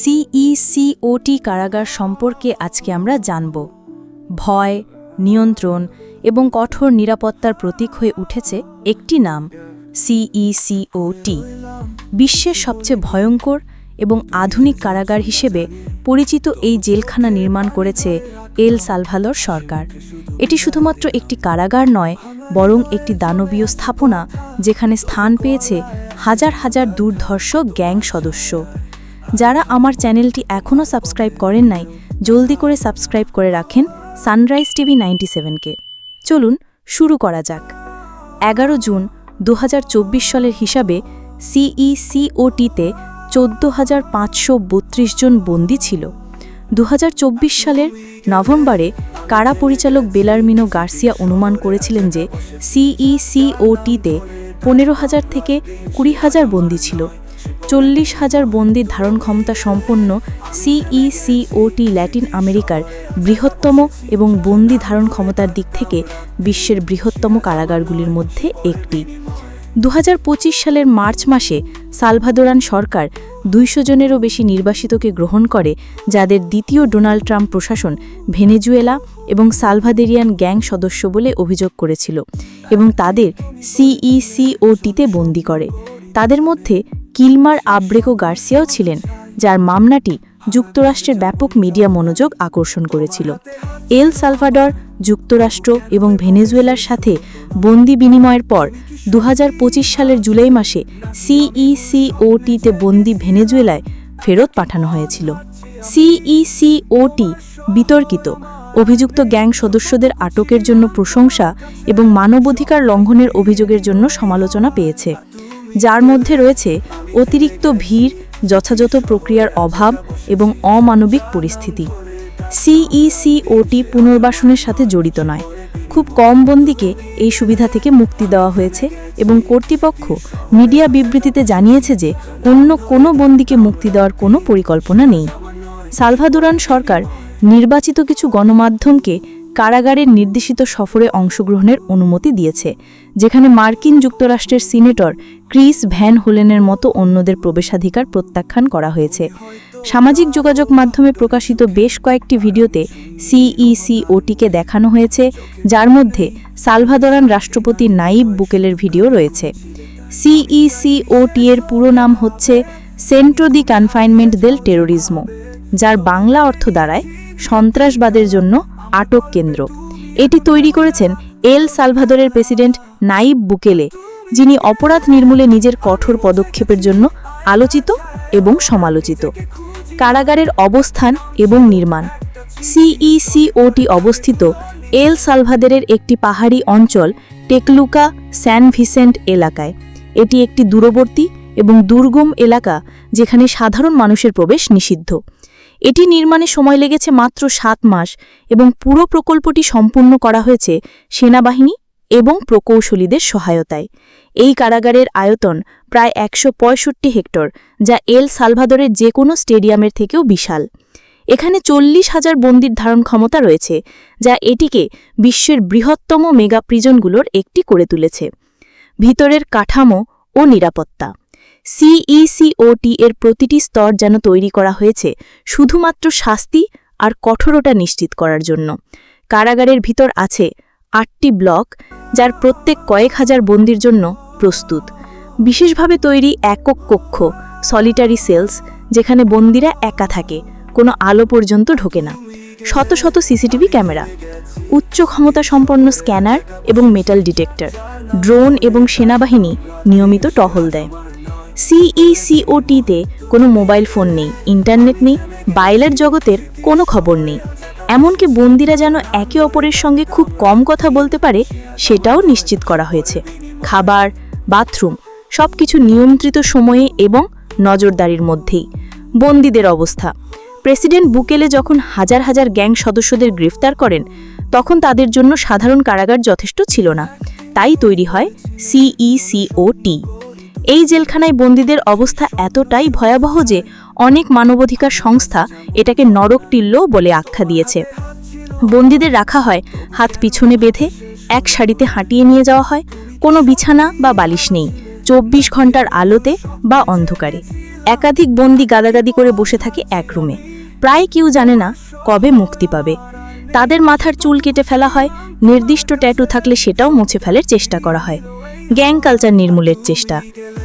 সিইসিওটি কারাগার সম্পর্কে আজকে আমরা জানব। ভয়, নিয়ন্ত্রণ এবং কঠোর নিরাপত্তার প্রতীক হয়ে উঠেছে একটি নাম সিইসিওটি বিশ্বের সবচেয়ে ভয়ঙ্কর এবং আধুনিক কারাগার হিসেবে পরিচিত এই জেলখানা নির্মাণ করেছে এল সালভালোর সরকার। এটি শুধুমাত্র একটি কারাগার নয়, বরং একটি দানবীয় স্থাপনা যেখানে স্থান পেয়েছে হাজার হাজার দুর্ধর্ষ গ্যাং সদস্য। যারা আমার চ্যানেলটি এখনও সাবস্ক্রাইব করেন নাই, জলদি করে সাবস্ক্রাইব করে রাখেন সানরাইজ টিভি নাইনটি সেভেনকে। চলুন শুরু করা যাক। এগারো জুন দু হাজার চব্বিশ সালের হিসাবে সিইসিওটিতে চোদ্দ হাজার পাঁচশো বত্রিশ জন বন্দী ছিল। দু হাজার চব্বিশ সালের নভেম্বরে কারা পরিচালক বেলারমিনো গার্সিয়া অনুমান করেছিলেন যে সিইসিওটিতে পনেরো হাজার থেকে কুড়ি হাজার বন্দী ছিল? চল্লিশ হাজার বন্দির ধারণ ক্ষমতা সম্পন্ন সিইসিওটি ল্যাটিন আমেরিকার বৃহত্তম এবং বন্দি ধারণ ক্ষমতার দিক থেকে বিশ্বের বৃহত্তম কারাগারগুলির মধ্যে একটি। দু হাজার পঁচিশ সালের মার্চ মাসে সালভাদোরান সরকার দুইশো জনেরও বেশি নির্বাসিতকে গ্রহণ করে, যাদের দ্বিতীয় ডোনাল্ড ট্রাম্প প্রশাসন ভেনেজুয়েলা এবং সালভাদেরিয়ান গ্যাং সদস্য বলে অভিযোগ করেছিল এবং তাদের সিইসিওটিতে বন্দি করে। তাদের মধ্যে কিলমার আব্রেকো গার্সিয়াও ছিলেন, যার মামলাটি যুক্তরাষ্ট্রের ব্যাপক মিডিয়া মনোযোগ আকর্ষণ করেছিল। এল সালভাডর যুক্তরাষ্ট্র এবং ভেনেজুয়েলার সাথে বন্দি বিনিময়ের পর দু হাজার পঁচিশ সালের জুলাই মাসে সিইসিওটিতে বন্দি ভেনেজুয়েলায় ফেরত পাঠানো হয়েছিল। সিইসিওটি বিতর্কিত, অভিযুক্ত গ্যাং সদস্যদের আটকের জন্য প্রশংসা এবং মানবাধিকার লঙ্ঘনের অভিযোগের জন্য সমালোচনা পেয়েছে। যার মধ্যে রয়েছে অতিরিক্ত ভিড়, যথাযথ প্রক্রিয়ার অভাব এবং অমানবিক পরিস্থিতি। সিইসিওটি পুনর্বাসনের সাথে জড়িত নয়। খুব কম বন্দিকে এই সুবিধা থেকে মুক্তি দেওয়া হয়েছে এবং কর্তৃপক্ষ মিডিয়া বিবৃতিতে জানিয়েছে যে অন্য কোনো বন্দিকে মুক্তি দেওয়ার কোনো পরিকল্পনা নেই। সালভাদুরান সরকার নির্বাচিত কিছু গণমাধ্যমকে কারাগারের নির্দেশিত সফরে অংশগ্রহণের অনুমতি দিয়েছে, যেখানে মার্কিন যুক্তরাষ্ট্রের সিনেটর ক্রিস ভ্যান হোলেনের মতো অন্যদের প্রবেশাধিকার প্রত্যাখ্যান করা হয়েছে। সামাজিক যোগাযোগ মাধ্যমে প্রকাশিত বেশ কয়েকটি ভিডিওতে সিইসিওটিকে দেখানো হয়েছে, যার মধ্যে সালভাদরান রাষ্ট্রপতি নাইব বুকেলের ভিডিও রয়েছে। সিইসিওটি এর পুরো নাম হচ্ছে সেন্ট্রো দি কনফাইনমেন্ট দেল টেরোরিজমো, যার বাংলা অর্থ দাঁড়ায় সন্ত্রাসবাদের জন্য আটক কেন্দ্র। এটি তৈরি করেছেন এল সালভাদরের প্রেসিডেন্ট নাইব বুকেলে, যিনি অপরাধ নির্মূলে নিজের কঠোর পদক্ষেপের জন্য আলোচিত এবং সমালোচিত। কারাগারের অবস্থান এবং নির্মাণ। সিইসিওটি অবস্থিত এল সালভাদেরের একটি পাহাড়ি অঞ্চল টেকলুকা স্যান ভিসেন্ট এলাকায়। এটি একটি দূরবর্তী এবং দুর্গম এলাকা যেখানে সাধারণ মানুষের প্রবেশ নিষিদ্ধ। এটি নির্মাণে সময় লেগেছে মাত্র সাত মাস এবং পুরো প্রকল্পটি সম্পূর্ণ করা হয়েছে সেনাবাহিনী এবং প্রকৌশলীদের সহায়তায়। এই কারাগারের আয়তন প্রায় একশো পঁয়ষট্টি হেক্টর, যা এল সালভাদরের যে কোনো স্টেডিয়ামের থেকেও বিশাল। এখানে চল্লিশ হাজার বন্দির ধারণ ক্ষমতা রয়েছে, যা এটিকে বিশ্বের বৃহত্তম মেগা প্রিজনগুলোর একটি করে তুলেছে। ভিতরের কাঠামো ও নিরাপত্তা। সিইসিওটি এর প্রতিটি স্তর যেন তৈরি করা হয়েছে শুধুমাত্র শাস্তি আর কঠোরতা নিশ্চিত করার জন্য। কারাগারের ভিতর আছে আটটি ব্লক যার প্রত্যেক কয়েক হাজার বন্দির জন্য প্রস্তুত। বিশেষভাবে তৈরি একক কক্ষ সলিটারি সেলস যেখানে বন্দিরা একা থাকে, কোনো আলো পর্যন্ত ঢোকে না। শত শত সিসিটিভি ক্যামেরা, উচ্চ ক্ষমতা সম্পন্ন স্ক্যানার এবং মেটাল ডিটেক্টর ড্রোন এবং সেনাবাহিনী নিয়মিত টহল দেয়। সিইসিওটিতে কোনো মোবাইল ফোন নেই ইন্টারনেট নেই বাইরের জগতের কোনো খবর নেই। এমনকি বন্দিরা যেন একে অপরের সঙ্গে খুব কম কথা বলতে পারে, সেটাও নিশ্চিত করা হয়েছে। খাবার বাথরুম সব কিছু নিয়ন্ত্রিত সময়ে এবং নজরদারির মধ্যেই। বন্দীদের অবস্থা। প্রেসিডেন্ট বুকেলে যখন হাজার হাজার গ্যাং সদস্যদের গ্রেফতার করেন, তখন তাদের জন্য সাধারণ কারাগার যথেষ্ট ছিল না। তাই তৈরি হয় সিইসিওটি এই জেলখানায় বন্দীদের অবস্থা এতটাই ভয়াবহ যে অনেক মানবাধিকার সংস্থা এটাকে নরক টিল্ল বলে আখ্যা দিয়েছে। বন্দীদের রাখা হয় হাত পিছনে বেঁধে, এক শাড়িতে হাঁটিয়ে নিয়ে যাওয়া হয়, কোনো বিছানা বা বালিশ নেই, চব্বিশ ঘণ্টার আলোতে বা অন্ধকারে। একাধিক বন্দি গাদাগাদি করে বসে থাকে এক রুমে। প্রায় কেউ জানে না কবে মুক্তি পাবে। তাদের মাথার চুল কেটে ফেলা হয়, নির্দিষ্ট ট্যাটু থাকলে সেটাও মুছে ফেলার চেষ্টা করা হয়। গ্যাং কালচার নির্মূলের চেষ্টা।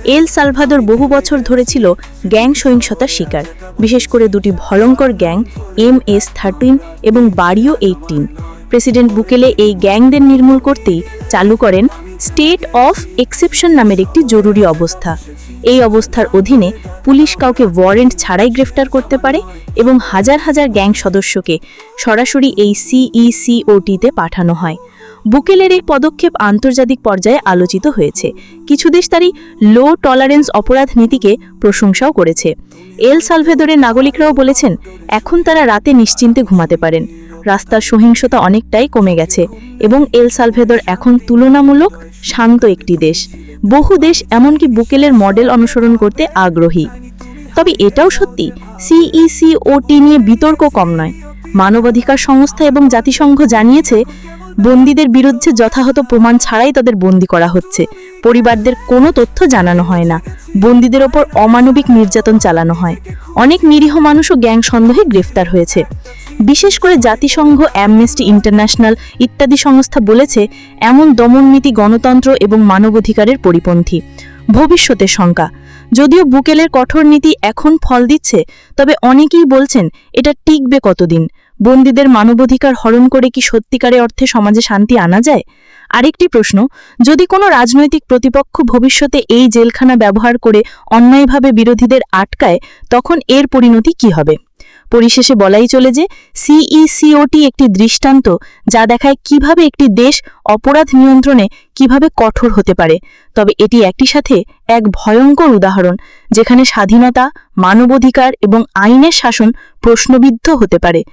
এল সালভাদর বহু বছর ধরে ছিল গ্যাং সহিংসতার শিকার। বিশেষ করে দুটি ভয়ঙ্কর গ্যাং, এম এস থার্টিন এবং বারিও এইটিন। প্রেসিডেন্ট বুকেলে এই গ্যাংদের নির্মূল করতেই চালু করেন স্টেট অফ এক্সেপশন নামের একটি জরুরি অবস্থা। এই অবস্থার অধীনে পুলিশ কাউকে ওয়ারেন্ট ছাড়াই গ্রেফতার করতে পারে এবং হাজার হাজার গ্যাং সদস্যকে সরাসরি এই সিইসিওটিতে পাঠানো হয়। বুকেলের এই পদক্ষেপ আন্তর্জাতিক পর্যায়ে আলোচিত হয়েছে। কিছু দেশ তারই লো টলারেন্স অপরাধ নীতিকে প্রশংসাও করেছে। এল সালভেদরের নাগরিকরাও বলেছেন, এখন তারা রাতে নিশ্চিন্তে ঘুমাতে পারেন। রাস্তার সহিংসতা অনেকটাই কমে গেছে এবং এল সালভেদর এখন তুলনামূলক শান্ত একটি দেশ। বহু দেশ এমনকি বুকেলের মডেল অনুসরণ করতে আগ্রহী। তবে এটাও সত্যি সিইসিওটি নিয়ে বিতর্ক কম নয়। মানবাধিকার সংস্থা এবং জাতিসংঘ জানিয়েছে বন্দীদের বিরুদ্ধে যথাযথ প্রমাণ ছাড়াই তাদের বন্দি করা হচ্ছে। পরিবারদের কোনো তথ্য জানানো হয় না। বন্দীদের ওপর অমানবিক নির্যাতন চালানো হয়। অনেক নিরীহ মানুষও গ্যাং সন্দেহে গ্রেফতার হয়েছে। বিশেষ করে জাতিসংঘ অ্যামনেস্টি ইন্টারন্যাশনাল ইত্যাদি সংস্থা বলেছে, এমন দমননীতি গণতন্ত্র এবং মানবাধিকারের পরিপন্থী। ভবিষ্যতের শঙ্কা। যদিও বুকেলের কঠোর নীতি এখন ফল দিচ্ছে, তবে অনেকেই বলছেন, এটা টিকবে কতদিন? বন্দীদের মানবাধিকার হরণ করে কি সত্যিকারে অর্থে সমাজে শান্তি আনা যায়? আরেকটি প্রশ্ন, যদি কোনো রাজনৈতিক প্রতিপক্ষ ভবিষ্যতে এই জেলখানা ব্যবহার করে অন্যায়ভাবে বিরোধীদের আটকায়, তখন এর পরিণতি কি হবে? পরিশেষে বলাই চলে যে সিইসিওটি একটি দৃষ্টান্ত যা দেখায় কীভাবে একটি দেশ অপরাধ নিয়ন্ত্রণে কীভাবে কঠোর হতে পারে। তবে এটি একই সাথে এক ভয়ঙ্কর উদাহরণ, যেখানে স্বাধীনতা, মানবাধিকার এবং আইনের শাসন প্রশ্নবিদ্ধ হতে পারে।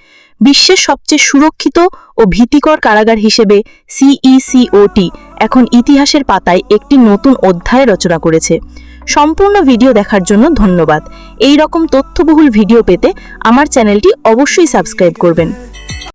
বিশ্বের সবচেয়ে সুরক্ষিত ও ভীতিকর কারাগার হিসেবে সিইসিওটি এখন ইতিহাসের পাতায় একটি নতুন অধ্যায় রচনা করেছে। সম্পূর্ণ ভিডিও দেখার জন্য ধন্যবাদ। এই রকম তথ্যবহুল ভিডিও পেতে আমার চ্যানেলটি অবশ্যই সাবস্ক্রাইব করবেন।